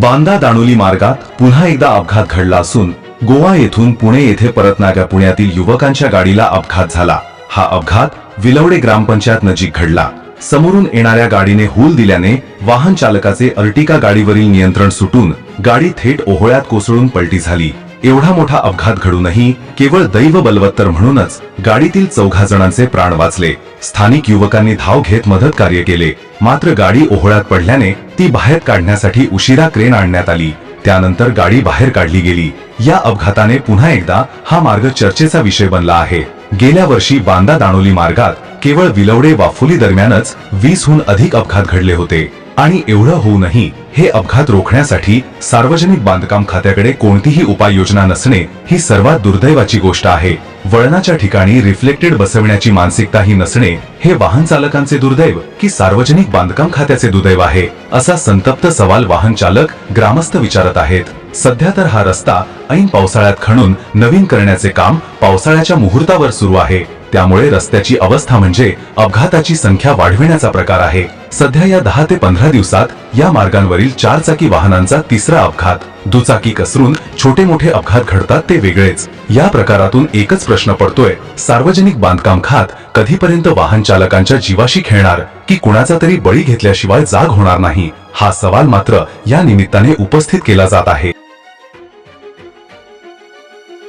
बांदा दाणोली मार्गात पुन्हा एकदा अपघात घडला असून गोवा येथून पुणे येथे परतणाऱ्या पुण्यातील युवकांच्या गाडीला अपघात झाला. हा अपघात विलवडे ग्रामपंचायत नजीक घडला. समोरून येणाऱ्या गाडीने हूल दिल्याने वाहन चालकाचे अर्टिका गाडीवरील नियंत्रण सुटून गाडी थेट ओहोळ्यात कोसळून पलटी झाली. एवढा मोठा अपघात घडूनही केवळ दैव बलवत्तर म्हणूनच गाडीतील चौघा जणांचे प्राण वाचले. स्थानिक युवकांनी धाव घेत मदत कार्य केले. मात्र गाडी ओहळ्यात पडल्याने ती बाहेर काढण्यासाठी उशिरा क्रेन आणण्यात आली. त्यानंतर गाडी बाहेर काढली गेली. या अपघाताने पुन्हा एकदा हा मार्ग चर्चेचा विषय बनला आहे. गेल्या वर्षी बांदा दाणोली मार्गात केवळ विलवडे वाफुली दरम्यानच वीसहून अधिक अपघात घडले होते. आणि एवढं होऊनही हे अपघात रोखण्यासाठी सार्वजनिक बांधकाम खात्याकडे कोणतीही उपाययोजना नसणे ही सर्वात दुर्दैवाची गोष्ट आहे. वळणाच्या ठिकाणी रिफ्लेक्टेड बसविण्याची मानसिकताही नसणे हे वाहन चालकांचे दुर्दैव की सार्वजनिक बांधकाम खात्याचे दुर्दैव आहे असा संतप्त सवाल वाहन चालक ग्रामस्थ विचारत आहेत. सध्या तर हा रस्ता ऐन पावसाळ्यात खणून नवीन करण्याचे काम पावसाळ्याच्या मुहूर्तावर सुरू आहे. त्यामुळे रस्त्याची अवस्था म्हणजे अपघाताची संख्या वाढविण्याचा प्रकार आहे. सध्या या दहा ते पंधरा दिवसात या मार्गांवरील चार चाकी वाहनांचा तिसरा अपघात दुचाकी कसरून छोटे मोठे अपघात घडतात ते वेगळेच. या प्रकारातून एकच प्रश्न पडतोय सार्वजनिक बांधकाम खात कधीपर्यंत वाहन चालकांच्या जीवाशी खेळणार की कुणाचा तरी बळी घेतल्याशिवाय जाग होणार नाही? हा सवाल मात्र या निमित्ताने उपस्थित केला जात आहे.